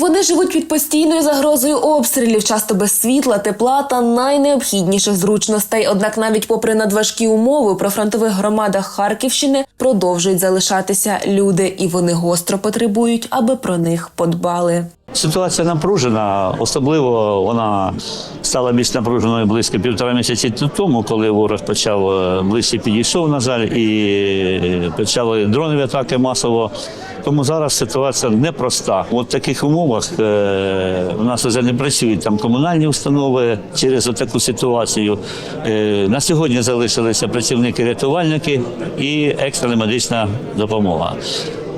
Вони живуть під постійною загрозою обстрілів, часто без світла, тепла та найнеобхідніших зручностей. Однак, навіть попри надважкі умови, у прифронтових громадах Харківщини продовжують залишатися люди, і вони гостро потребують, аби про них подбали. Ситуація напружена, особливо вона стала більш напруженою близько півтора місяці тому, коли ворог почав е, ближче підійшов, на жаль, і почали дронові атаки масово. Тому зараз ситуація непроста. От в таких умовах е, у нас вже не працюють там комунальні установи через таку ситуацію. Е, на сьогодні залишилися працівники-рятувальники і екстрена медична допомога.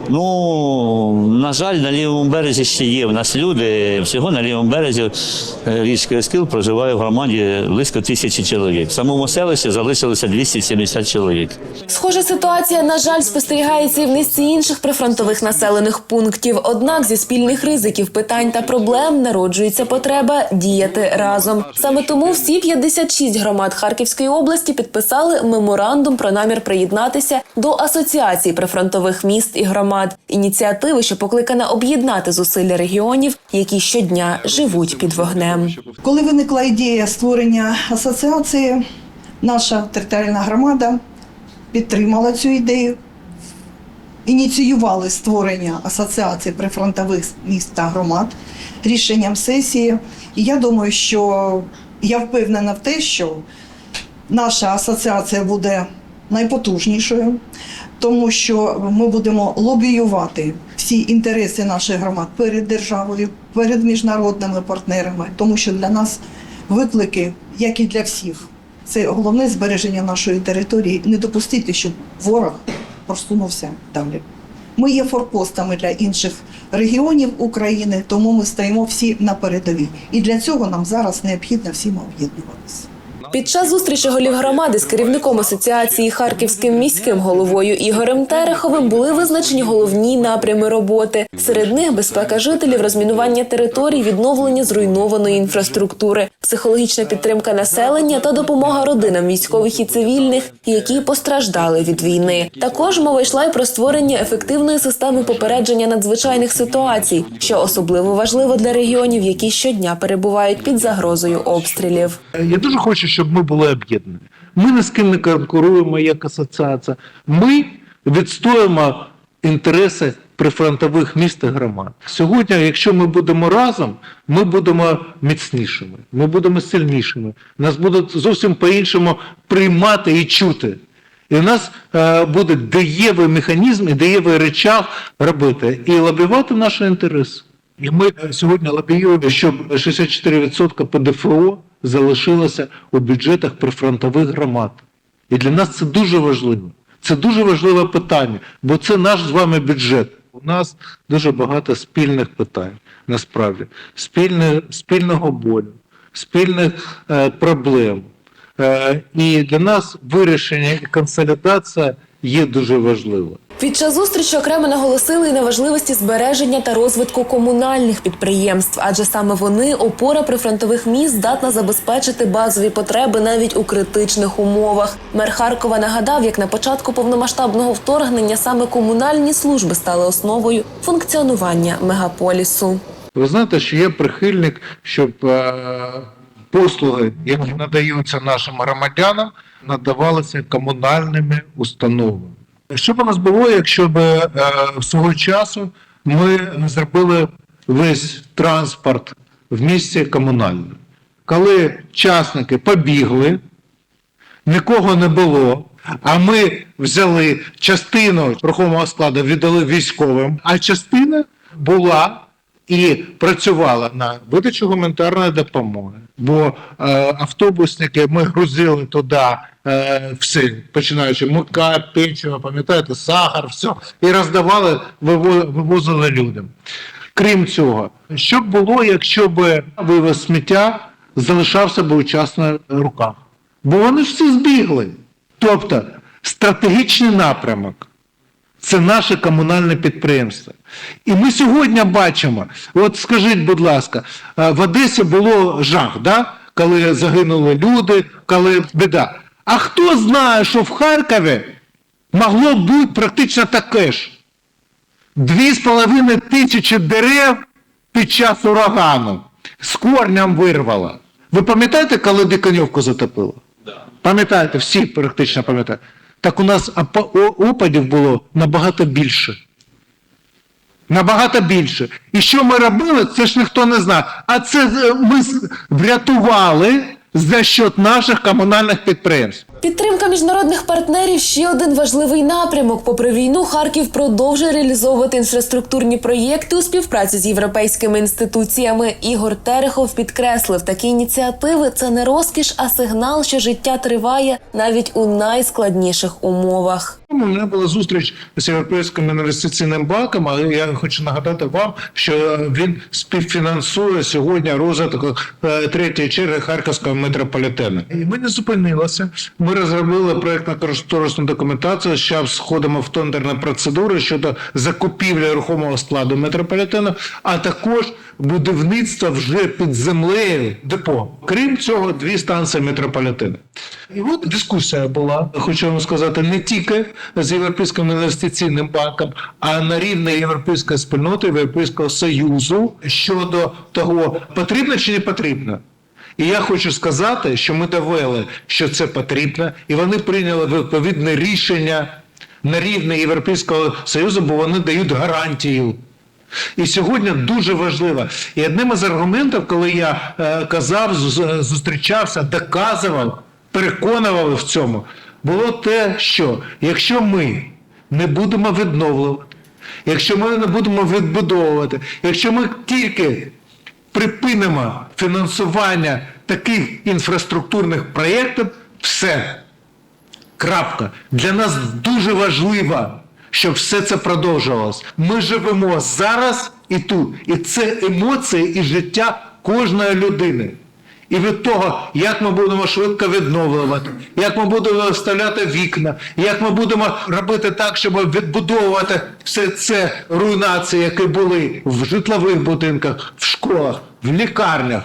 Ну, на жаль, на лівому березі ще є в нас люди. Всього на лівому березі е, річки Оскіл проживає в громаді близько тисячі чоловік. В самому селищі залишилося 270 чоловік. Схожа ситуація, на жаль, спостерігається і в низці інших прифронтових населених пунктів. Однак зі спільних ризиків, питань та проблем народжується потреба діяти разом. Саме тому всі 56 громад Харківської області підписали меморандум про намір приєднатися до асоціації прифронтових міст і громад. Ініціативи, що покликана об'єднати зусилля регіонів, які щодня живуть під вогнем. Коли виникла ідея створення асоціації, наша територіальна громада підтримала цю ідею, ініціювали створення асоціації прифронтових міст та громад рішенням сесії. І я думаю, що я впевнена в те, що наша асоціація буде найпотужнішою, тому що ми будемо лобіювати всі інтереси наших громад перед державою, перед міжнародними партнерами, тому що для нас виклики, як і для всіх, це головне збереження нашої території, не допустити, щоб ворог просунувся далі. Ми є форпостами для інших регіонів України, тому ми стоїмо всі на передовій. І для цього нам зараз необхідно всім об'єднуватися. Під час зустрічі голів громади з керівником асоціації харківським міським головою Ігорем Тереховим були визначені головні напрями роботи. Серед них безпека жителів, розмінування територій, відновлення зруйнованої інфраструктури, психологічна підтримка населення та допомога родинам військових і цивільних, які постраждали від війни. Також мова йшла й про створення ефективної системи попередження надзвичайних ситуацій, що особливо важливо для регіонів, які щодня перебувають під загрозою обстрілів. Я дуже хочу, щоб ми були об'єднані. Ми ні з ким не конкуруємо як асоціація. Ми відстоїмо інтереси прифронтових міст і громад. Сьогодні, якщо ми будемо разом, ми будемо міцнішими, ми будемо сильнішими. Нас будуть зовсім по-іншому приймати і чути. І у нас е, буде дієвий механізм і дієвий речах робити і лобіювати наші інтереси. І ми сьогодні лобіюємо, щоб 64% ПДФО залишилося у бюджетах прифронтових громад. І для нас це дуже важливо. Це дуже важливе питання, бо це наш з вами бюджет. У нас дуже багато спільних питань, насправді, спільне, спільного болю, спільних е, проблем. Е, і для нас вирішення і консолідація є дуже важливо. Під час зустрічі окремо наголосили і на важливості збереження та розвитку комунальних підприємств, адже саме вони опора прифронтових міст здатна забезпечити базові потреби навіть у критичних умовах. Мер Харкова нагадав, як на початку повномасштабного вторгнення саме комунальні служби стали основою функціонування мегаполісу. Ви знаєте, що є прихильник, щоб е, послуги, які надаються нашим громадянам, надавалися комунальними установами. Що б у нас було, якщо б е, свого часу ми не зробили весь транспорт в місті комунальним? Коли частники побігли, нікого не було. А ми взяли частину рухомого складу, віддали військовим, а частина була і працювала на видачу гуманітарної допомоги. Бо е, автобусники ми грузили туди е, все, починаючи мука, печиво, пам'ятаєте, сахар, все, і роздавали, вивозили людям. Крім цього, що б було, якщо б вивез сміття залишався б у частних руках? Бо вони ж всі збігли. Тобто стратегічний напрямок це наше комунальне підприємство. І ми сьогодні бачимо, от скажіть, будь ласка, е, в Одесі було жах, да? коли загинули люди, коли біда. А хто знає, що в Харкові могло бути практично таке ж? Дві з половиною тисячі дерев під час урагану з корнем вирвала. Ви пам'ятаєте, коли Диканьовку затопило? Пам'ятаєте, всі практично пам'ятають. Так у нас опадів було набагато більше. Набагато більше. І що ми робили, це ж ніхто не знає. А це ми врятували за счет наших комунальних підприємств. Підтримка міжнародних партнерів ще один важливий напрямок. Попри війну, Харків продовжує реалізовувати інфраструктурні проєкти у співпраці з європейськими інституціями. Ігор Терехов підкреслив, такі ініціативи це не розкіш, а сигнал, що життя триває навіть у найскладніших умовах. У мене була зустріч з Європейським інвестиційним банком, але я хочу нагадати вам, що він співфінансує сьогодні розвиток е, третьої черги Харківського метрополітену. І ми не зупинилися. Ми розробили проєктно кошторисну документацію. Зараз входимо в тендерні процедури щодо закупівлі рухомого складу метрополітену, а також будівництва вже під землею депо. Крім цього, дві станції метрополітену. І от дискусія була, хочу вам сказати, не тільки з Європейським інвестиційним банком, а на рівні Європейської спільноти, Європейського Союзу щодо того, потрібно чи не потрібно. І я хочу сказати, що ми довели, що це потрібно, і вони прийняли відповідне рішення на рівні Європейського Союзу, бо вони дають гарантію. І сьогодні дуже важливо. І одним із аргументів, коли я е, казав, зустрічався, доказував, переконував в цьому, було те, що якщо ми не будемо відновлювати, якщо ми не будемо відбудовувати, якщо ми тільки припинимо фінансування таких інфраструктурних проєктів, все. Крапка. Для нас дуже важливо, щоб все це продовжувалось. Ми живемо зараз і тут. І це емоції і життя кожної людини. І від того, як ми будемо швидко відновлювати, як ми будемо вставляти вікна, як ми будемо робити так, щоб відбудовувати все це руйнації, які були в житлових будинках, в школах, в лікарнях,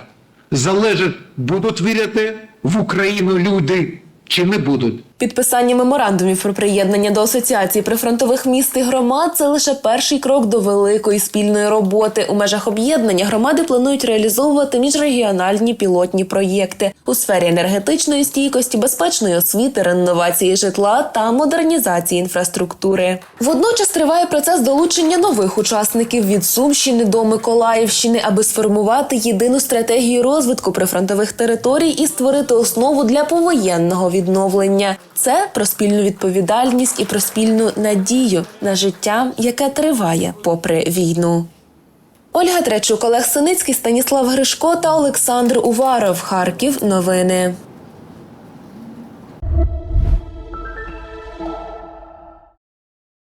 залежить, будуть вірити в Україну люди чи не будуть. Підписання меморандумів про приєднання до асоціації прифронтових міст і громад це лише перший крок до великої спільної роботи. У межах об'єднання громади планують реалізовувати міжрегіональні пілотні проєкти у сфері енергетичної стійкості, безпечної освіти, реновації житла та модернізації інфраструктури. Водночас триває процес долучення нових учасників від Сумщини до Миколаївщини, аби сформувати єдину стратегію розвитку прифронтових територій і створити основу для повоєнного відновлення. Це про спільну відповідальність і про спільну надію на життя, яке триває попри війну. Ольга Тречук, Олег Синицький, Станіслав Гришко та Олександр Уваров. Харків. Новини.